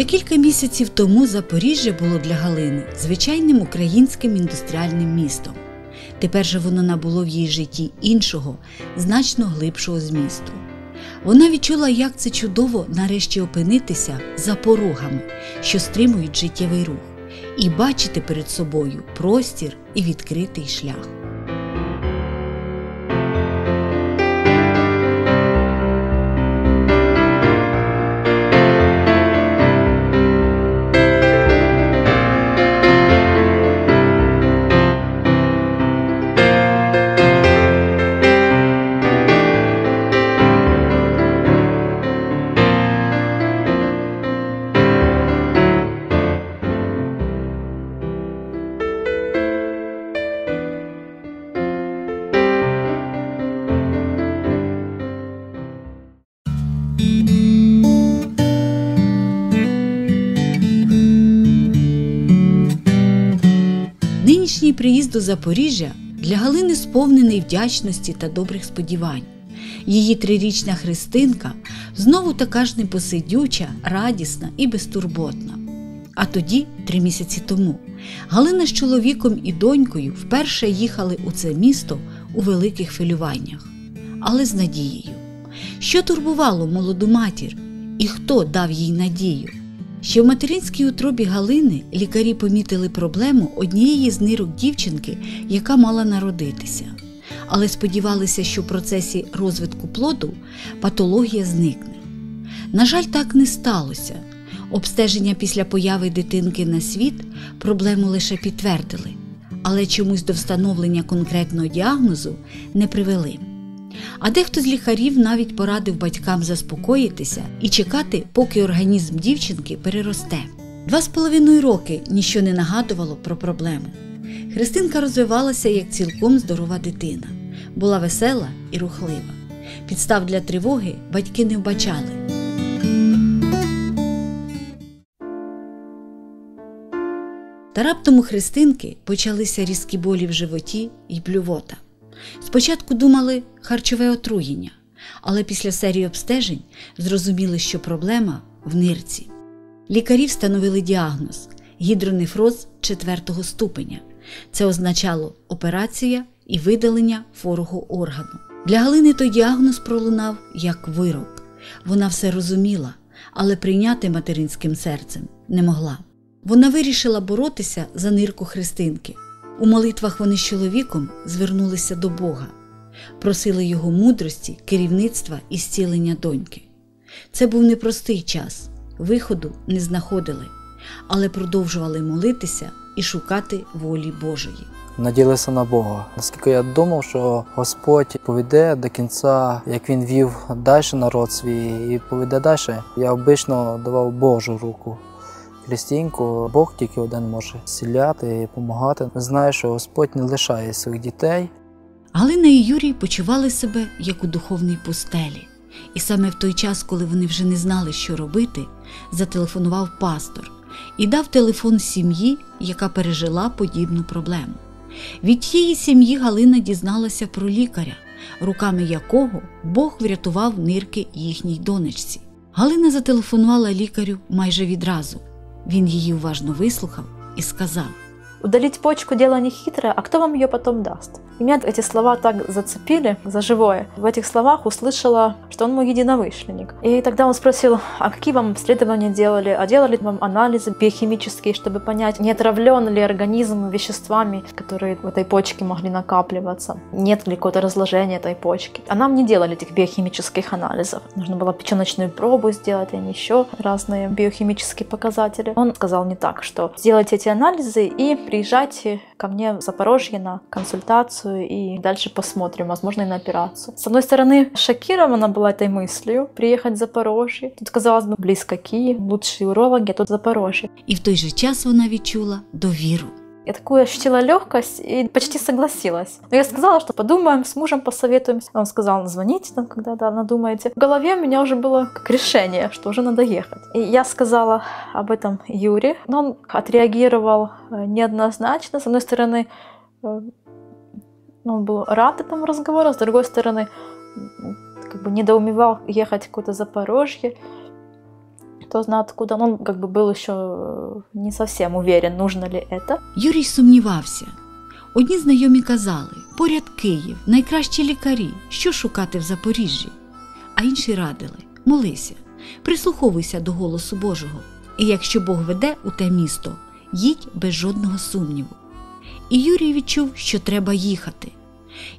Ще кілька місяців тому Запоріжжя було для Галини звичайним українським індустріальним містом. Тепер же воно набуло в її житті іншого, значно глибшого змісту. Вона відчула, як це чудово нарешті опинитися за порогами, що стримують життєвий рух, і бачити перед собою простір і відкритий шлях. До Запоріжжя для Галини сповнений вдячності та добрих сподівань. Її трирічна Христинка знову така ж непосидюча, радісна і безтурботна. А тоді, три місяці тому, Галина з чоловіком і донькою вперше їхали у це місто у великих хвилюваннях, але з надією. Що турбувало молоду матір і хто дав їй надію? Ще в материнській утробі Галини лікарі помітили проблему однієї з нирок дівчинки, яка мала народитися. Але сподівалися, що в процесі розвитку плоду патологія зникне. На жаль, так не сталося. Обстеження після появи дитинки на світ проблему лише підтвердили, але чомусь до встановлення конкретного діагнозу не привели. А дехто з лікарів навіть порадив батькам заспокоїтися і чекати, поки організм дівчинки переросте. Два з половиною роки ніщо не нагадувало про проблему. Христинка розвивалася як цілком здорова дитина, була весела і рухлива. Підстав для тривоги батьки не вбачали. Та раптом у Христинки почалися різкі болі в животі і блювота. Спочатку думали харчове отруєння, але після серії обстежень зрозуміли, що проблема в нирці. Лікарі встановили діагноз гідронефроз 4 ступеня. Це означало операція і видалення хворого органу. Для Галини той діагноз пролунав як вирок. Вона все розуміла, але прийняти материнським серцем не могла. Вона вирішила боротися за нирку Христинки. У молитвах вони з чоловіком звернулися до Бога, просили його мудрості, керівництва і зцілення доньки. Це був непростий час, виходу не знаходили, але продовжували молитися і шукати волі Божої. Наділися на Бога. Наскільки я думав, що Господь поведе до кінця, як він вів далі народ свій і поведе далі. Я обично давав Божу руку. Христіньку, Бог тільки один може зціляти і допомагати. Знаю, що Господь не лишає своїх дітей. Галина і Юрій почували себе як у духовній пустелі. І саме в той час, коли вони вже не знали, що робити, зателефонував пастор і дав телефон сім'ї, яка пережила подібну проблему. Від тієї сім'ї Галина дізналася про лікаря, руками якого Бог врятував нирки їхній донечці. Галина зателефонувала лікарю майже відразу. Він її уважно вислухав і сказав: Удалить почку – дело не хитрое, а кто вам ее потом даст? И меня эти слова так зацепили за живое. В этих словах услышала, что он мой единомышленник. И тогда он спросил, а какие вам исследования делали? А делали вам анализы биохимические, чтобы понять, не отравлен ли организм веществами, которые в этой почке могли накапливаться? Нет ли какого-то разложения этой почки? А нам не делали этих биохимических анализов. Нужно было печеночную пробу сделать, и еще разные биохимические показатели. Он сказал не так, что сделайте эти анализы и приезжайте ко мне в Запорожье на консультацию и дальше посмотрим, возможно, и на операцию. С одной стороны, шокирована была этой мыслью приехать в Запорожье. Тут, казалось бы, близко Киев, лучшие урологи, а тут Запорожье. І в той же час вона відчула довіру. я такую ощутила легкость и почти согласилась. Но я сказала, что подумаем, с мужем посоветуемся. Он сказал, звоните там, когда да, надумаете. В голове у меня уже было как решение, что уже надо ехать. И я сказала об этом Юре, но он отреагировал э, неоднозначно. С одной стороны, э, он был рад этому разговору, с другой стороны, как бы недоумевал ехать в какое-то Запорожье. кто знает откуда. Он как бы был еще не совсем уверен, нужно ли это. Юрій сумнівався. Одні знайомі казали: поряд Київ, найкращі лікарі, що шукати в Запоріжжі. А інші радили: молися, прислуховуйся до голосу Божого. І якщо Бог веде у те місто, їдь без жодного сумніву. І Юрій відчув, що треба їхати.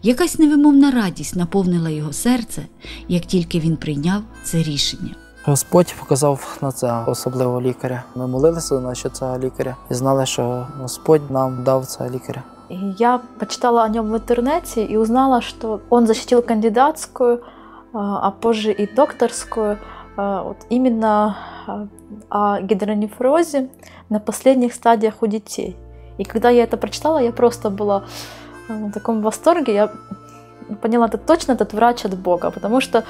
Якась невимовна радість наповнила його серце, як тільки він прийняв це рішення. Господь показав на це особливого лікаря. Ми молилися на що це лікаря і знали, що Господь нам дав це лікаря. И я почитала о нем в интернете и узнала, что он защитил кандидатскую, а а позже и докторскую, а, вот именно а, о гидронефрозе на последних стадиях у детей. И когда я это прочитала, я просто была э, в таком восторге. Я поняла, это точно этот врач от Бога, потому что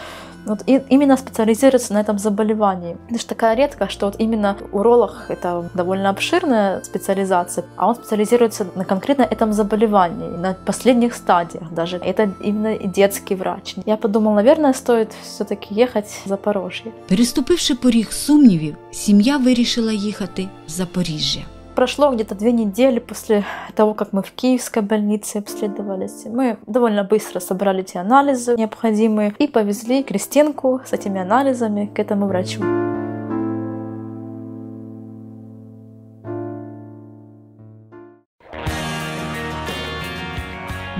вот и- именно специализируется на этом заболевании. Это же такая редкость, что вот именно уролог это довольно обширная специализация, а он специализируется на конкретно этом заболевании, на последних стадиях даже. Это именно и детский врач. Я подумала, наверное, стоит все-таки ехать в Запорожье. Переступивши поріг сумнівів, сім'я вирішила їхати в Запоріжжя. Прошло где-то две недели после того, как мы в киевской больнице обследовались. Мы довольно быстро собрали те анализы необходимые и повезли Кристинку с этими анализами к этому врачу.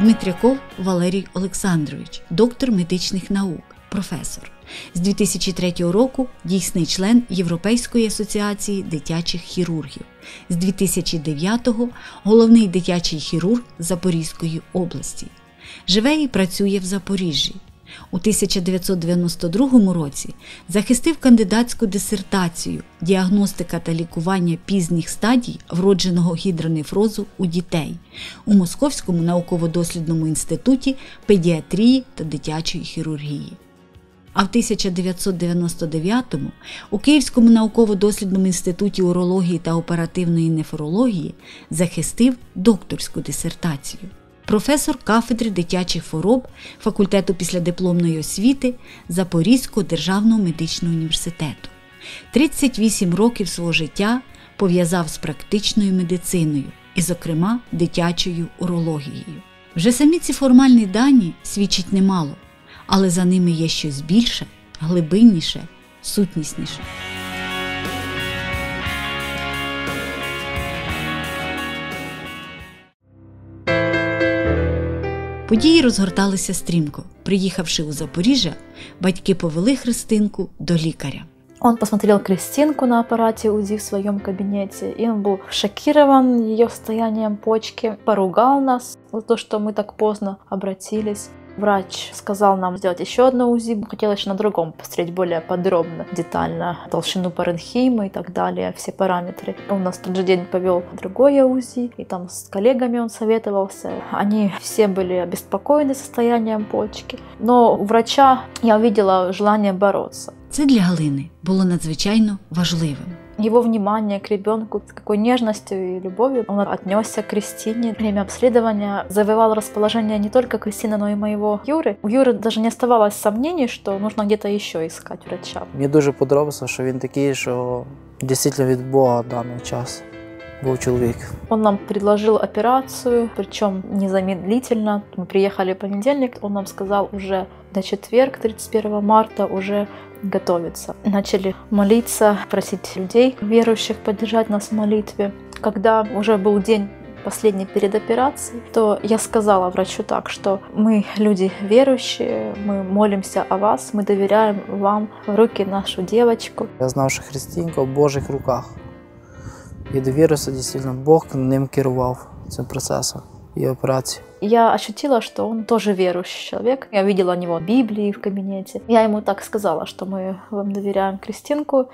Дмитряков Валерій Олександрович, доктор медичних наук, професор. З 2003 року дійсний член Європейської асоціації дитячих хірургів. З 2009-го головний дитячий хірург Запорізької області. Живе і працює в Запоріжжі. У 1992 році захистив кандидатську дисертацію Діагностика та лікування пізніх стадій вродженого гідронефрозу у дітей у Московському науково-дослідному інституті педіатрії та дитячої хірургії. А в 1999-му у Київському науково-дослідному інституті урології та оперативної нефрології захистив докторську дисертацію. Професор кафедри дитячих хвороб факультету післядипломної освіти Запорізького державного медичного університету. 38 років свого життя пов'язав з практичною медициною і, зокрема, дитячою урологією. Вже самі ці формальні дані свідчать немало, але за ними є щось більше, глибинніше, сутнісніше. Події розгорталися стрімко. Приїхавши у Запоріжжя, батьки повели Христинку до лікаря. Он посмотрел Кристинку на аппарате УЗИ в своем кабинете, и он был шокирован ее состоянием почки, поругал нас за то, что мы так поздно обратились. Врач сказал нам сделать еще одно УЗИ. Хотел еще на другом посмотреть более подробно, детально толщину паренхимы и так далее, все параметры. Он нас тот же день повел другое УЗИ, и там с коллегами он советовался. Они все были обеспокоены состоянием почки. Но у врача я увидела желание бороться. Це для Галини було надзвичайно важливим Его внимание к ребенку, с какой нежностью и любовью он отнесся к Кристине. Время обследования завоевал расположение не только Кристины, но и моего Юры. У Юры даже не оставалось сомнений, что нужно где-то еще искать врача. Мені дуже подобається, що він такий, що дійсно від Бога даний час був чоловік. Он нам предложил операцию, причем незамедлительно. Мы приехали в понедельник, он нам сказал уже на четверг, 31 марта, уже готовиться. Начали молиться, просить людей, верующих, поддержать нас в молитве. Когда уже был день последний перед операцией, то я сказала врачу так, что мы люди верующие, мы молимся о вас, мы доверяем вам в руки нашу девочку. Я знав, що Христинка в Божих руках. І довірився, дійсно, Бог ним керував цим процесом і операції. Я ощутила, что он тоже верующий человек. Я видела у него Библии в кабинете. Я ему так сказала, что мы вам доверяем Кристинку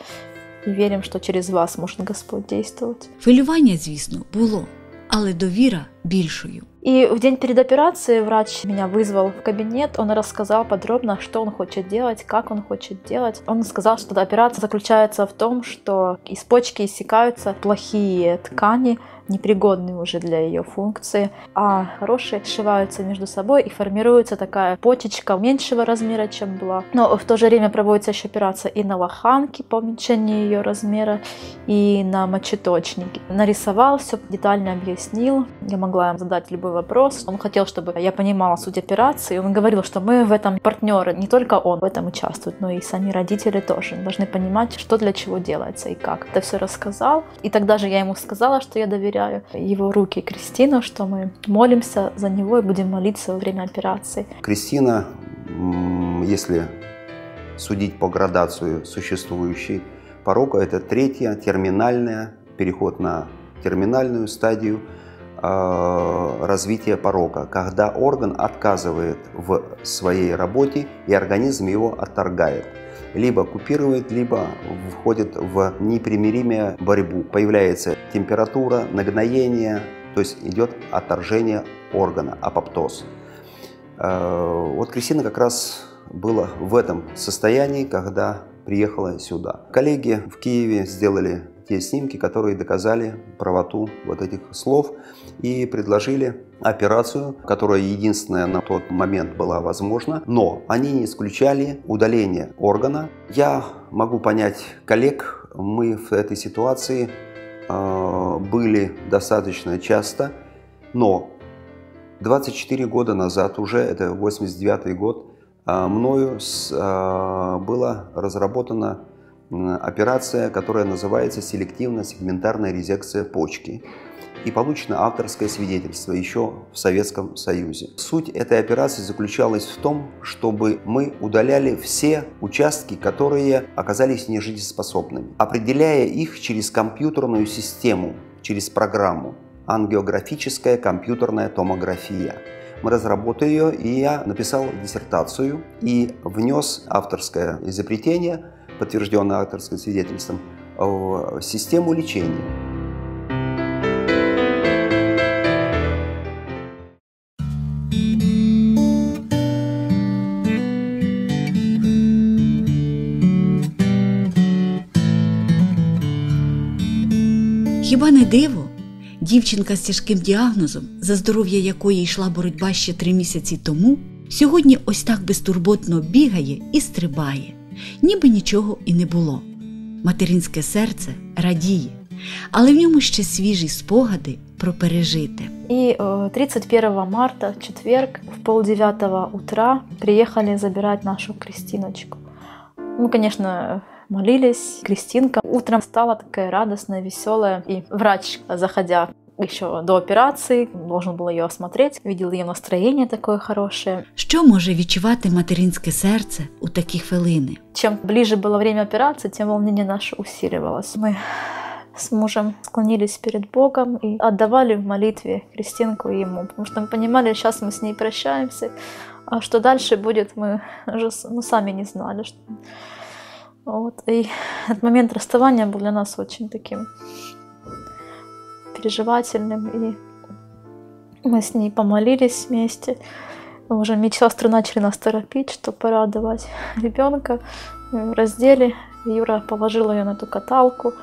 и верим, что через вас может Господь действовать. Хвилювання, звісно, було, але довіра більшою. И в день перед операцией врач меня вызвал в кабинет, он рассказал подробно, что он хочет делать, как он хочет делать. Он сказал, что операция заключается в том, что из почки иссякаются плохие ткани, непригодные уже для ее функции, а хорошие сшиваются между собой и формируется такая почечка меньшего размера, чем была. Но в то же время проводится еще операция и на лоханке по уменьшению ее размера, и на мочеточнике. Нарисовал, все детально объяснил. Я могла задать любой вопрос. Он хотел, чтобы я понимала суть операции. Он говорил, что мы в этом партнеры, не только он в этом участвует, но и сами родители тоже должны понимать, что для чего делается и как. Это все рассказал. И тогда же я ему сказала, что я доверяю его руки Кристину, что мы молимся за него и будем молиться во время операции. Кристина, если судить по градации существующей порока, это третья, терминальная, переход на терминальную стадию развития порока, когда орган отказывает в своей работе и организм его отторгает либо купирует, либо входит в непримиримую борьбу. Появляется температура, нагноение, то есть идет отторжение органа, апоптоз. Э, вот Кристина как раз была в этом состоянии, когда приехала сюда. Коллеги в Киеве сделали те снимки, которые доказали правоту вот этих слов и предложили операцию, которая единственная на тот момент была возможна, но они не исключали удаление органа. Я могу понять коллег, мы в этой ситуации э, были достаточно часто, но 24 года назад, уже это 89 год, э, мною с, э, была разработана операция, которая называется селективно-сегментарная резекция почки и получено авторское свидетельство еще в Советском Союзе. Суть этой операции заключалась в том, чтобы мы удаляли все участки, которые оказались нежизнеспособными, определяя их через компьютерную систему, через программу ангиографическая компьютерная томография. Мы разработали ее, и я написал диссертацию и внес авторское изобретение, подтвержденное авторским свидетельством, в систему лечения. Хіба не диво? Дівчинка з тяжким діагнозом, за здоров'я якої йшла боротьба ще три місяці тому, сьогодні ось так безтурботно бігає і стрибає, ніби нічого і не було. Материнське серце радіє, але в ньому ще свіжі спогади про пережите. И 31 марта, четверг, в полдевятого утра приехали забирать нашу Кристиночку. Мы, конечно, молились. Кристинка утром стала такая радостная, веселая. И врач, заходя еще до операции, должен был ее осмотреть, видел ее настроение такое хорошее. Що може відчувати материнське серце у такі хвилини? Чем ближе было время операции, тем волнение наше усиливалось. Мы с мужем склонились перед Богом и отдавали в молитве Кристинку ему, потому что мы понимали, сейчас мы с ней прощаемся, а что дальше будет, мы уже ну, сами не знали. Что... Вот. И этот момент расставания был для нас очень таким переживательным. И мы с ней помолились вместе. Уже медсестры начали нас торопить, что пора отдавать ребенка. Раздели. Юра положила ее на эту каталку.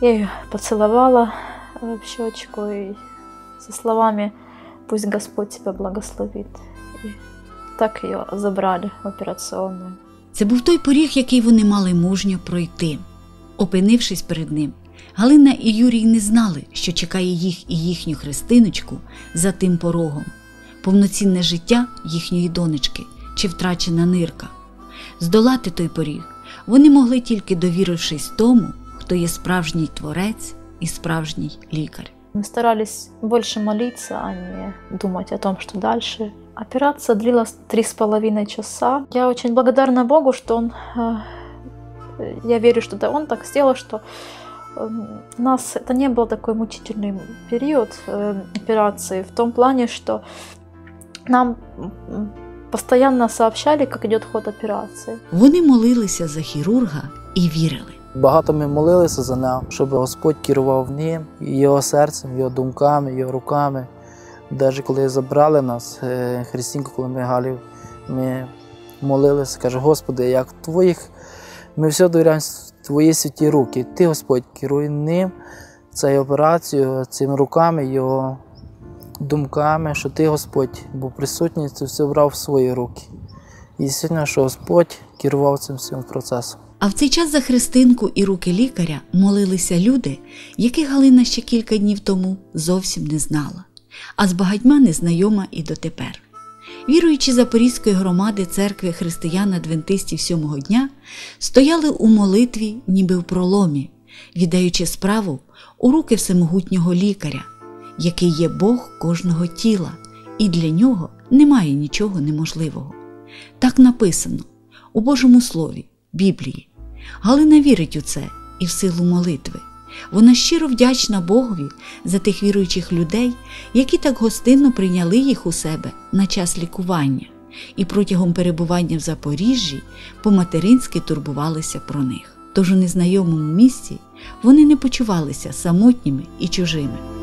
Я ее поцеловала в щечку и со словами «Пусть Господь тебя благословит». И так ее забрали в операционную. Це був той поріг, який вони мали мужньо пройти. Опинившись перед ним, Галина і Юрій не знали, що чекає їх і їхню Христиночку за тим порогом, повноцінне життя їхньої донечки чи втрачена нирка. Здолати той поріг вони могли тільки довірившись тому, хто є справжній творець і справжній лікар. Мы старались больше молиться, а не думать о том, что дальше. Операция длилась три с половиной часа. Я очень благодарна Богу, что Он, э, я верю, что да, Он так сделал, что у нас это не был такой мучительный период э, операции в том плане, что нам постоянно сообщали, как идет ход операции. Вони молилися за хірурга і вірили. Багато ми молилися за нього, щоб Господь керував ним, його серцем, його думками, його руками. Навіть коли забрали нас, е, Христинку, коли ми Галів, ми молилися, каже, Господи, як твоїх, ми все довіряємо твої святі руки. Ти, Господь, керуй ним, цією операцією, цими руками, його думками, що ти, Господь, був присутній, це все брав в свої руки. І сьогодні, що Господь керував цим всім процесом. А в цей час за Христинку і руки лікаря молилися люди, яких Галина ще кілька днів тому зовсім не знала, а з багатьма незнайома і дотепер. Віруючі Запорізької громади церкви християн адвентистів сьомого дня стояли у молитві, ніби в проломі, віддаючи справу у руки всемогутнього лікаря, який є Бог кожного тіла, і для нього немає нічого неможливого. Так написано у Божому Слові, Біблії. Галина вірить у це і в силу молитви. Вона щиро вдячна Богові за тих віруючих людей, які так гостинно прийняли їх у себе на час лікування, і протягом перебування в Запоріжжі по-материнськи турбувалися про них. Тож у незнайомому місці вони не почувалися самотніми і чужими.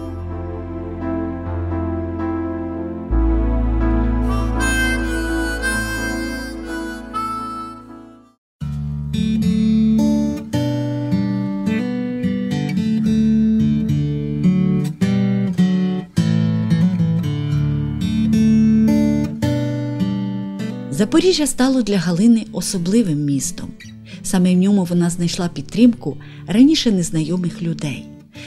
Запоріжжя стало для Галини особливим містом. Саме в ньому вона знайшла підтримку раніше незнайомих людей.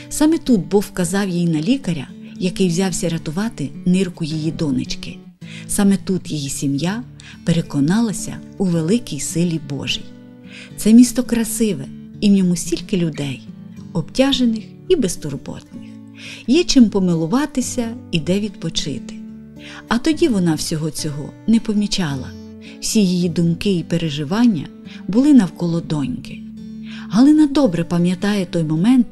Саме тут Бог вказав їй на лікаря, який взявся рятувати нирку її донечки. Саме тут її сім'я переконалася у великій силі Божій. Це місто красиве, і в ньому стільки людей, обтяжених і безтурботних. Є чим помилуватися і де відпочити. А тоді вона всього цього не помічала. Всі її думки і переживання були навколо доньки. Галина добре пам'ятає той момент,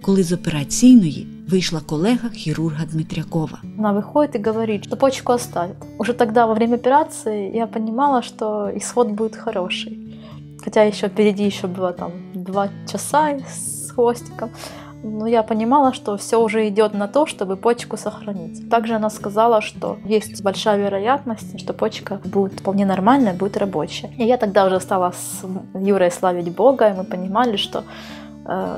коли з операційної вийшла колега хірурга Дмитрякова. Она выходит и говорит, что почку оставят. Уже тогда, во время операции, я понимала, что исход будет хороший. Хотя еще впереди еще было там два часа с хвостиком. Но я понимала, что все уже идет на то, чтобы почку сохранить. Также она сказала, что есть большая вероятность, что почка будет вполне нормальная, будет рабочая. И я тогда уже стала с Юрой славить Бога, и мы понимали, что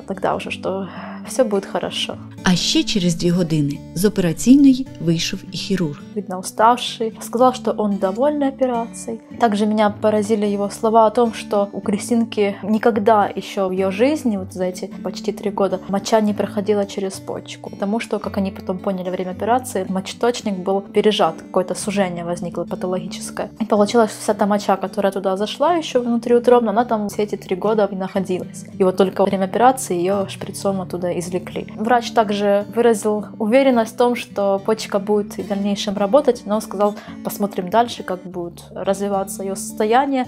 тогда уже, что все будет хорошо. А ще через дві години з операційної вийшов і хірург. видно уставший. Сказал, что он доволен операцией. Также меня поразили его слова о том, что у Кристинки никогда еще в ее жизни, вот за эти почти три года, моча не проходила через почку. Потому что, как они потом поняли во время операции, мочеточник был пережат, какое-то сужение возникло патологическое. И получилось, что вся та моча, которая туда зашла еще внутриутробно, она там все эти три года и находилась. И вот только во время операции ее шприцом оттуда извлекли. Врач также выразил уверенность в том, что почка будет и в дальнейшем работать, но сказал, посмотрим дальше, как будет развиваться ее состояние.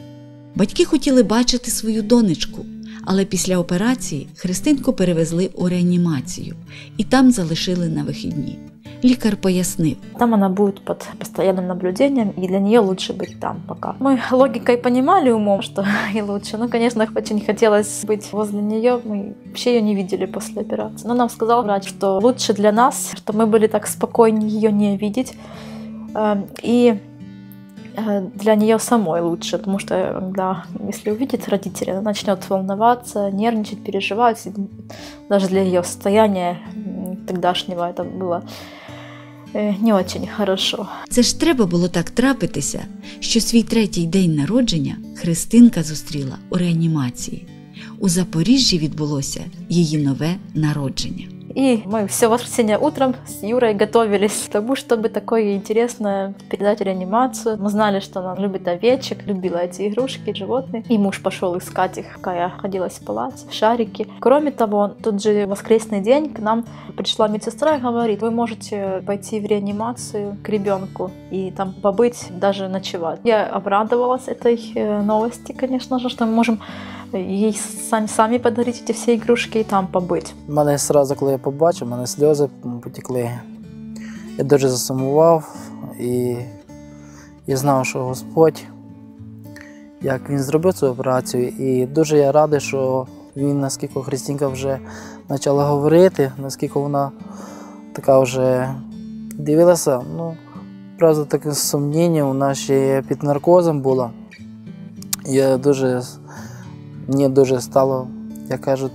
Батьки хотіли бачити свою донечку, але після операції Христинку перевезли у реанімацію і там залишили на вихідні. Лікар пояснив, Там она будет под постоянным наблюдением, и для нее лучше быть там пока. Мы логикой понимали умом, что и лучше. Но, конечно, очень хотелось быть возле нее. Мы вообще ее не видели после операции. Но нам сказал врач, что лучше для нас, что мы были так спокойнее ее не видеть. Эм, И э, для нее самой лучше, потому что когда, если увидит родителей, она начнет волноваться, нервничать, переживать. Даже для ее состояния тогдашнего это было не очень хорошо. це ж треба було так трапитися, що свій третій день народження Христинка зустріла у реанімації. У Запоріжжі відбулося її нове народження. И мы все воскресенье утром с Юрой готовились к тому, чтобы такое интересное передать реанимацию. Мы знали, что она любит овечек, любила эти игрушки, животные. И муж пошел искать их, пока я ходилась в палате, шарики. Кроме того, тот же воскресный день к нам пришла медсестра и говорит, вы можете пойти в реанимацию к ребенку и там побыть, даже ночевать. Я обрадовалась этой э, новости, конечно же, что мы можем ей сами, сами подарить эти все игрушки и там побыть. У мене одразу, коли я побачив, у мене сльози потекли. Я дуже засумував і я знав, що Господь, як він зробив цю операцію, і дуже я радий, що Він наскільки Христинка вже почала говорити, наскільки вона така вже дивилася, ну, правда, таке сумніння нас ще під наркозом було. Я дуже, мені дуже стало, як кажуть,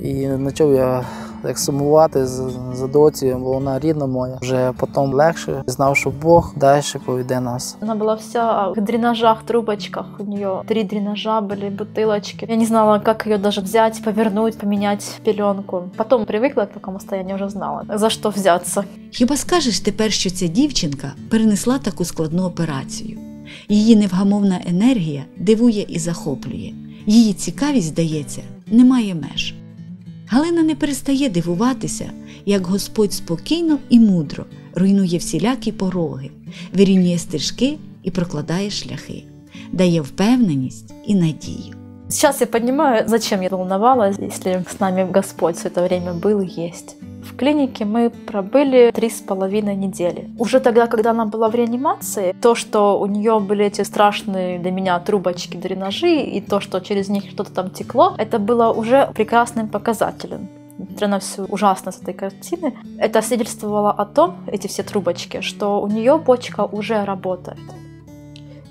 і почав я як сумувати за, за доці, бо вона рідна моя. Вже потім легше знав, що Бог далі поведе нас. Она была вся в дренажах, трубочках. У нее три дренажа были, бутылочки. Я не знала, как ее даже взять, повернуть, поменять пеленку. Потом привыкла к такому состоянию, уже знала, за что взяться. Хіба скажеш тепер, що ця дівчинка перенесла таку складну операцію? Її невгамовна енергія дивує і захоплює. Її цікавість, здається, не має меж. Галина не перестає дивуватися, як Господь спокійно і мудро руйнує всілякі пороги, вирівнює стежки і прокладає шляхи, дає впевненість і надію. Сейчас я понимаю, зачем я волновалась, если с нами Господь все это время был и есть. В клинике мы пробыли три с половиной недели. Уже тогда, когда она была в реанимации, то, что у нее были эти страшные для меня трубочки, дренажи, и то, что через них что-то там текло, это было уже прекрасным показателем. Несмотря на всю ужасность этой картины, это свидетельствовало о том, эти все трубочки, что у нее почка уже работает.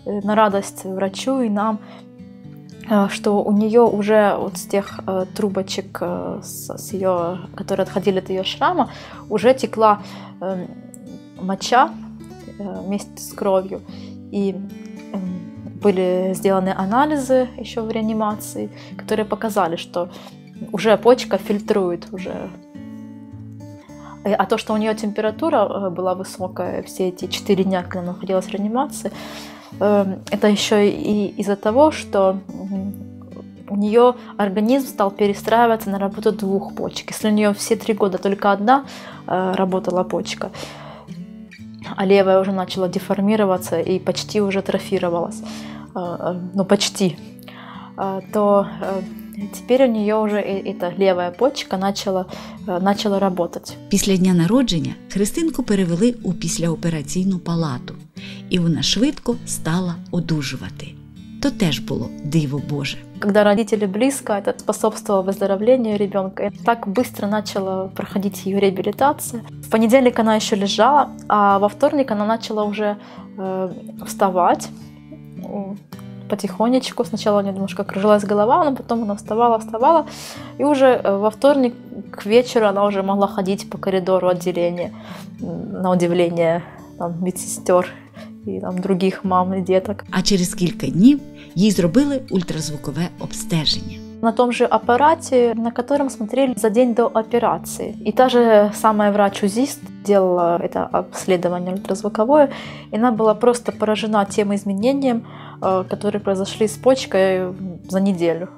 Э, На радость врачу и нам что у нее уже вот с тех э, трубочек, э, с, с ее, которые отходили от ее шрама, уже текла э, моча э, вместе с кровью. И эм, были сделаны анализы еще в реанимации, которые показали, что уже почка фильтрует уже. Э, А то, что у нее температура э, была высокая все эти четыре дня, когда она находилась в реанимации, э, это еще и из-за того, что м, у нее организм стал перестраиваться на работу двух почек. Если у нее все три года только одна э, работала почка, а левая уже начала деформироваться и почти уже трофировалась, э, э, ну почти, э, то э, теперь у нее уже и- эта левая почка начала, э, начала работать. Після дня народження Христинку перевели у післяопераційну палату, і вона швидко стала одужувати. То теж було диво Боже. Когда родители близко, это способствовало выздоровлению ребенка. И так быстро начала проходить ее реабилитация. В понедельник она еще лежала, а во вторник она начала уже э, вставать потихонечку. Сначала у нее немножко кружилась голова, но потом она вставала, вставала. И уже э, во вторник к вечеру она уже могла ходить по коридору отделения. На удивление там, медсестер и там, других мам и деток. А через кілька днів їй зробили ультразвукове обстеження. на том же аппарате, на котором смотрели за день до операции. И та же самая врач-узист делала это обследование ультразвуковое, и она была просто поражена тем изменением, э, которые произошли с почкой за неделю.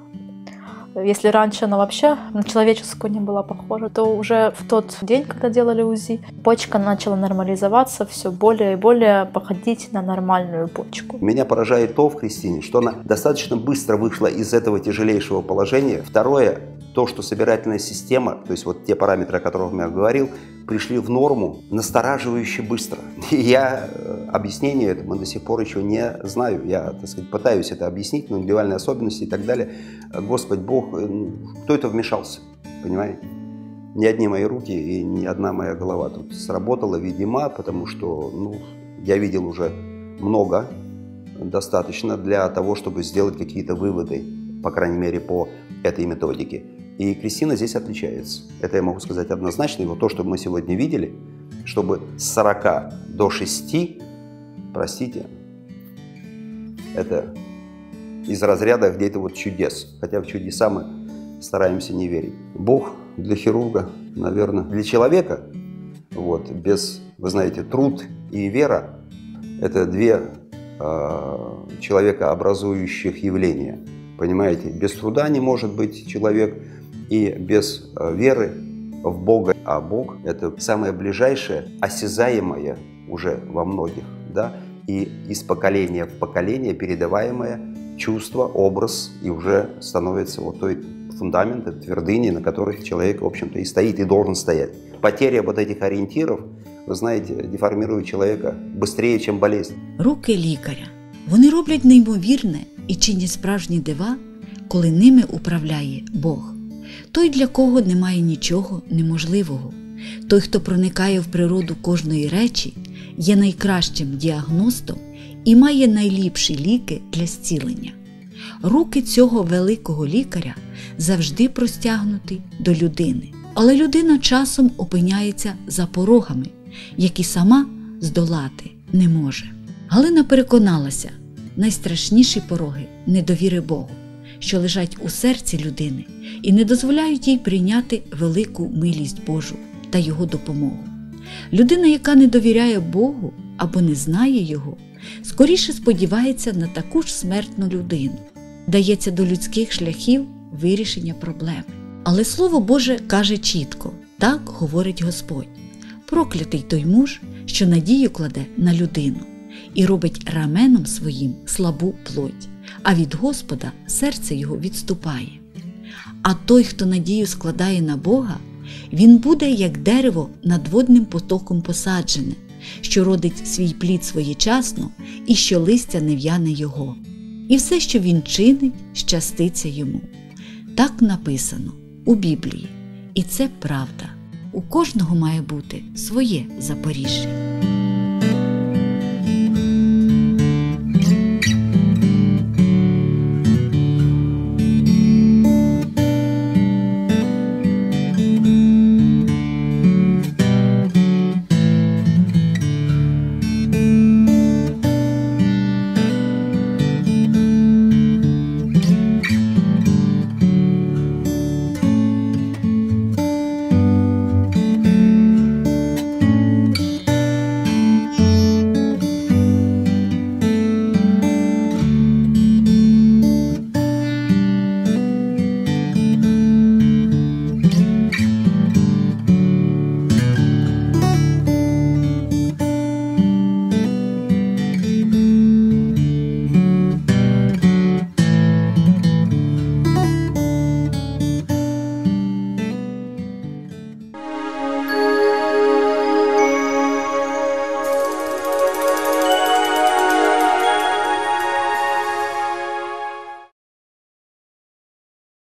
Если раньше она вообще на человеческую не была похожа, то уже в тот день, когда делали УЗИ, почка начала нормализоваться, все более и более походить на нормальную почку. Меня поражает то в Кристине, что она достаточно быстро вышла из этого тяжелейшего положения. Второе, то, что собирательная система, то есть вот те параметры, о которых я говорил, пришли в норму настораживающе быстро. И я э, объяснение этому до сих пор еще не знаю. Я, так сказать, пытаюсь это объяснить, но индивидуальные особенности и так далее. Господь Бог, э, ну, кто это вмешался, понимаете? Ни одни мои руки и ни одна моя голова тут сработала, видимо, потому что ну, я видел уже много, достаточно для того, чтобы сделать какие-то выводы, по крайней мере, по этой методике. И Кристина здесь отличается. Это я могу сказать однозначно. И вот то, что мы сегодня видели, чтобы с 40 до 6, простите, это из разряда где-то вот чудес. Хотя в чудеса мы стараемся не верить. Бог для хирурга, наверное, для человека, вот, без, вы знаете, труд и вера – это две э, человекообразующих явления. Понимаете, без труда не может быть человек, и без э, веры в Бога. А Бог – это самое ближайшее, осязаемое уже во многих, да, и из поколения в поколение передаваемое чувство, образ, и уже становится вот той фундамент, этой твердыни, на которых человек, в общем-то, и стоит, и должен стоять. Потеря вот этих ориентиров, вы знаете, деформирует человека быстрее, чем болезнь. Руки лікаря. Вони роблять неймовірне і чинять справжні дива коли ними управляє Бог. Той, для кого немає нічого неможливого, той, хто проникає в природу кожної речі, є найкращим діагностом і має найліпші ліки для зцілення. Руки цього великого лікаря завжди простягнуті до людини, але людина часом опиняється за порогами, які сама здолати не може. Галина переконалася, найстрашніші пороги недовіри Богу, що лежать у серці людини і не дозволяють їй прийняти велику милість Божу та Його допомогу. Людина, яка не довіряє Богу або не знає Його, скоріше сподівається на таку ж смертну людину, дається до людських шляхів вирішення проблеми. Але Слово Боже каже чітко: так говорить Господь. Проклятий той муж, що надію кладе на людину і робить раменом своїм слабу плоть, а від Господа серце його відступає. А той, хто надію складає на Бога, він буде, як дерево над водним потоком посаджене, що родить свій плід своєчасно і що листя не в'яне його. І все, що він чинить, щаститься йому. Так написано у Біблії, і це правда. У кожного має бути своє Запоріжжя.